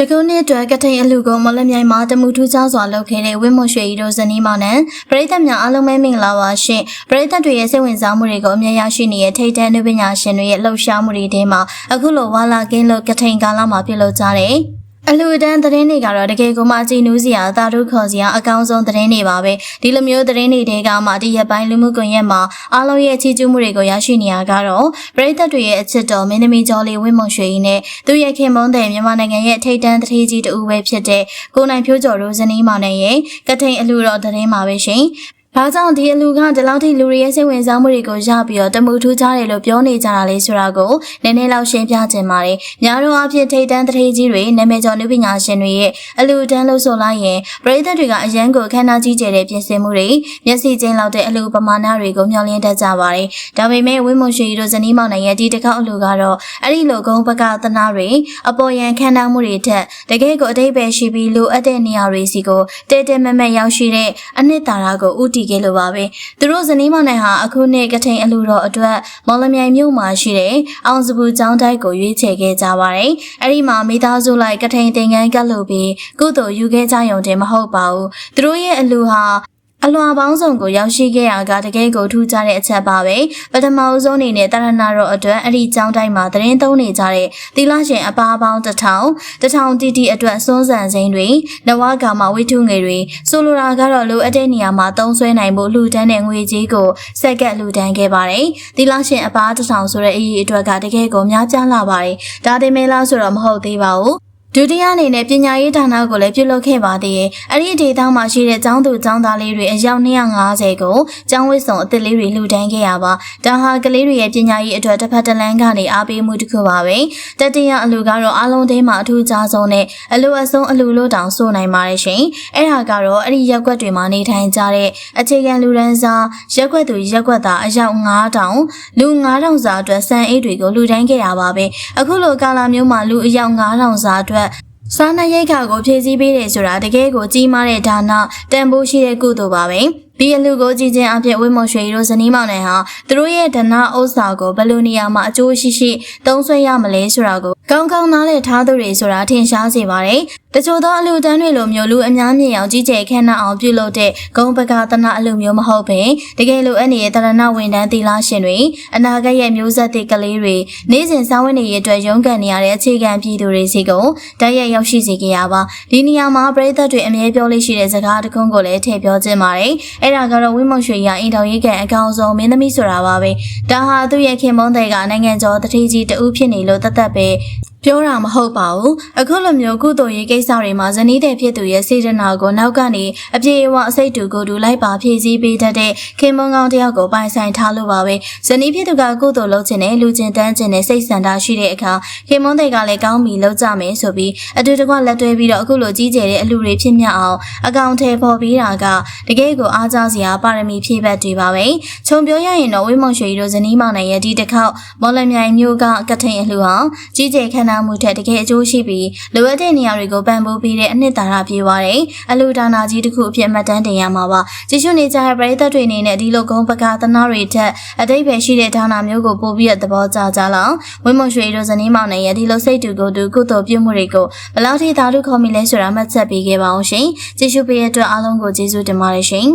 ရှကုံးနှစ်အတွက်ကထိန်အလူကိုမော်လမြိုင်မှာတမှုထူးခြားစွာလုပ်ခဲ့တဲ့ဝင်းမွန်ရွှေရီတို့ဇနီးမောင်နှံပရိသတ်များအားလုံးပဲမင်္ဂလာပါရှင်ပရိသတ်တွေရဲ့စိတ်ဝင်စားမှုတွေကိုအမြဲရရှိနေတဲ့ထိတ်တန်းနှပညာရှင်တွေရဲ့လှုပ်ရှားမှုတွေထဲမှာအခုလိုဝါလာကင်းလို့ကထိန်ကာလမှာပြုလုပ်ကြတယ် အလူတန်းသတင်းတွေကတော့တကယ်ကိုမှကြည်နူးစရာတာတို့ခေါ်စရာအကောင်းဆုံးသတင်းတွေပါပဲဒီလိုမျိုးသတင်းတွေတဲကမှဒီရက်ပိုင်းလူမှုကွန်ရက်မှာအားလုံးရဲ့ချီးကျူးမှုတွေကိုရရှိနေရကတော့ပရိသတ်တွေရဲ့အချစ်တော်မင်းသမီးကျော်လေးဝင်းမွန်ရွှေကြီးနဲ့သူရဲ့ခင်မုန်းတဲ့မြန်မာနိုင်ငံရဲ့ထိတ်တန်းသတင်းကြီးတူပဲဖြစ်တဲ့ကိုနိုင်ဖြိုးကျော်တို့ဇနီးမောင်နဲ့ရဲ့ကထိန်အလူတော်သတင်းပါပဲရှင် ဘာကြောင့်ဒီအလူကဒီလောက်ထိလူတွေရဲ့စိတ်ဝင်စားမှုတွေကိုရပြီးတော့တမှုထူးကြတယ်လို့ပြောနေကြတာလေဆိုတာကိုနည်းနည်းလောက်ရှင်းပြခြင်းပါတယ်။များတော့အဖြစ်ထိတ်တန်းတရေကြီးတွေနာမည်ကျော်နုပညာရှင်တွေရဲ့အလူတန်းလို့ဆိုလိုက်ရင်ပရိသတ်တွေကအရန်ကိုခန္ဓာကြီးကျယ်တဲ့ပြင်ဆင်မှုတွေမျက်စိချင်းလောက်တဲ့အလူပမာဏတွေကိုမျှော်လင့်တတ်ကြပါတယ်။ဒါပေမဲ့ဝင်းမွန်ရွှေတို့ဇနီးမောင်နှံရဲ့ဒီတစ်ခေါက်အလူကတော့အဲ့ဒီလိုဂုံပကသနာတွေအပေါ်ယံခန္ဓာမှုတွေထက်တကယ်ကိုအတိတ်ပဲရှိပြီးလိုအပ်တဲ့နေရာတွေစီကိုတဲတဲမက်မက်ရောက်ရှိတဲ့အနှစ်သာရကိုဥတီခဲ့လို့ပါပဲသူတို့ဇနီးမောင်နှံဟာအခုနှစ်ကထိန်အလူတော်အတွက်မော်လမြိုင်မြို့မှာရှိတဲ့အောင်စပူကျောင်းတိုက်ကိုရွေးချယ်ခဲ့ကြပါတယ်အဲ့ဒီမှာမိသားစုလိုက်ကထိန်သင်္ကန်းကပ်လို့ပြီးကုသိုလ်ယူခဲ့ကြရုံတည်းမဟုတ်ပါဘူးသူတို့ရဲ့အလူဟာ အလွာပေါင်းစုံကိုရောက်ရှိခဲ့ရကတကယ်ကိုထူးခြားတဲ့အချက်ပါပဲပထမအဆုံးအနေနဲ့တရဏတော်အတွက်အဲ့ဒီကျောင်းတိုင်းမှာသတင်းသုံးနေကြတဲ့သီလရှင်အပါပေါင်းတစ်ထောင်တစ်ထောင်တီတီအတွက်စွန်းစံစိမ်းတွေနဝကာမဝိထုငွေတွေဆိုလိုတာကတော့လိုအပ်တဲ့နေရာမှာသုံးဆွဲနိုင်ဖို့လှူဒန်းတဲ့ငွေကြီးကိုစက်ကပ်လှူဒန်းခဲ့ပါတယ်သီလရှင်အပါတစ်ထောင်ဆိုတဲ့အရေးအတွက်ကတကယ်ကိုများပြားလာပါတယ်ဒါတင်မဲလားဆိုတော့မဟုတ်သေးပါဘူး ဒုတိယအနေနဲ့ပညာရေးဌာနကိုလည်းပြုလုပ်ခဲ့ပါသေးတယ်။အဲ့ဒီဒေသမှာရှိတဲ့ကျောင်းသူကျောင်းသားလေးတွေအယောက်250ကိုကျောင်းဝစ်စုံအသစ်လေးတွေလှူဒန်းခဲ့ရပါ။ဒါဟာကလေးတွေရဲ့ပညာရေးအတွက်တစ်ဖက်တစ်လမ်းကနေအားပေးမှုတစ်ခုပါပဲ။တတိယအလူကတော့အားလုံးထဲမှာအထူးခြားဆုံးနဲ့အလူအဆုံးအလူလို့တောင်ဆိုနိုင်ပါတယ်ရှင်။အဲ့ဒါကတော့အဲ့ဒီရက်ွက်တွေမှာနေထိုင်ကြတဲ့အခြေခံလူရန်စာရက်ွက်သူရက်ွက်သားအယောက်9000လူ9000စာအတွက်စံအိတ်တွေကိုလှူဒန်းခဲ့ရပါပဲ။အခုလိုကာလာမျိုးမှာလူအယောက်9000စာအတွက် စားနပ်ရိက္ခာကိုဖြည့်ဆည်းပေးတယ်ဆိုတာတကယ်ကိုကြီးမားတဲ့ဒါနတန်ဖိုးရှိတဲ့ကုသိုလ်ပါပဲဒီအလူကိုကြည်ချင်းအဖြစ်ဝိမွန်ရွှေတို့ဇနီးမောင်နှံဟာသူတို့ရဲ့ဒနာဥစ္စာကိုဘယ်လိုနေရာမှာအကျိုးရှိရှိသုံးဆွဲရမလဲဆိုတာကို ကောင်းကောင်းနားလည်ထားသူတွေဆိုတာထင်ရှားစေပါတယ်။တချို့သောအလူတန်းတွေလိုမျိုးလူအများမြင်အောင်ကြီးကျယ်ခမ်းနားအောင်ပြုလုပ်တဲ့ဂုံပကသနာအလူမျိုးမဟုတ်ဘဲတကယ်လိုအပ်နေတဲ့တရဏဝန်တန်းသီလရှင်တွေအနာဂတ်ရဲ့မျိုးဆက်သစ်ကလေးတွေနေ့စဉ်စားဝတ်နေရေးအတွက်ရုန်းကန်နေရတဲ့အခြေခံပြည်သူတွေစီကိုတိုက်ရိုက်ရောက်ရှိစေခဲ့ရပါဒီနေရာမှာပရိသတ်တွေအမြဲပြောလို့ရှိတဲ့စကားတစ်ခုကိုလည်းထည့်ပြောခြင်းပါတယ်။အဲ့ဒါကတော့ဝင်းမုံရွှေရအိမ်တော်ရေးကန်အကောင်ဆုံးမင်းသမီးဆိုတာပါပဲဒါဟာသူ့ရဲ့ခင်မုန်းတဲ့ကနိုင်ငံကျော်တတိကြီးတူဖြစ်နေလို့တသက်ပဲ ပြောတာမဟုတ်ပါဘူးအခုလိုမျိုးကုသိုလ်ရေးကိစ္စတွေမှာဇနီးတဲ့ဖြစ်သူရဲ့စေတနာကိုနောက်ကနေအပြေအဝအစိတ်တူကိုတူလိုက်ပါဖြည့်ဆည်းပေးတတ်တဲ့ခင်မုန်းကောင်းတယောက်ကိုပိုင်ဆိုင်ထားလို့ပါပဲဇနီးဖြစ်သူကကုသိုလ်လုပ်ခြင်းနဲ့လူချင်းတန်းခြင်းနဲ့စိတ်ဆန္ဒရှိတဲ့အခါခင်မုန်းတဲ့ကလည်းကောင်းပြီလုပ်ကြမယ်ဆိုပြီးအတူတကွလက်တွဲပြီးတော့အခုလိုကြီးကျယ်တဲ့အလူတွေဖြစ်မြောက်အောင်အကောင့်ထဲပေါ်ပြီးတာကတကယ်ကိုအားကြစရာပါရမီဖြည့်ဘက်တွေပါပဲခြုံပြောရရင်တော့ဝိမုံရွှေတို့ဇနီးမောင်နဲ့ရဲ့ဒီတစ်ခေါက်မော်လမြိုင်မျိုးကကထိန်အလှူအောင်ကြီးကျယ်ခမ်းနားမှုထက်တကယ်အကျိုးရှိပြီးလိုအပ်တဲ့နေရာတွေကိုပံ့ပိုးပေးတဲ့အနှစ်သာရပြေပါတယ်အလှူဒါနာကြီးတစ်ခုအဖြစ်မှတ်တမ်းတင်ရမှာပါကြည့်ရှုနေကြတဲ့ပရိသတ်တွေအနေနဲ့ဒီလိုကုန်းပကသနာတွေထက်အတိတ်ပဲရှိတဲ့ဒါနာမျိုးကိုပို့ပြီးသဘောကျကြလောက်ဝိမုံရွှေတို့ဇနီးမောင်နဲ့ရဲ့ဒီလိုစိတ်တူကိုယ်တူကုသိုလ်ပြုမှုတွေကိုဘယ်လောက်ထိသာဓုခေါ်မိလဲဆိုတာမှတ်ချက်ပေးခဲ့ပါအောင်ရှင်ကြည့်ရှုပေးတဲ့အတွက်အားလုံးကိုကျေးဇူးတင်ပါတယ်ရှင်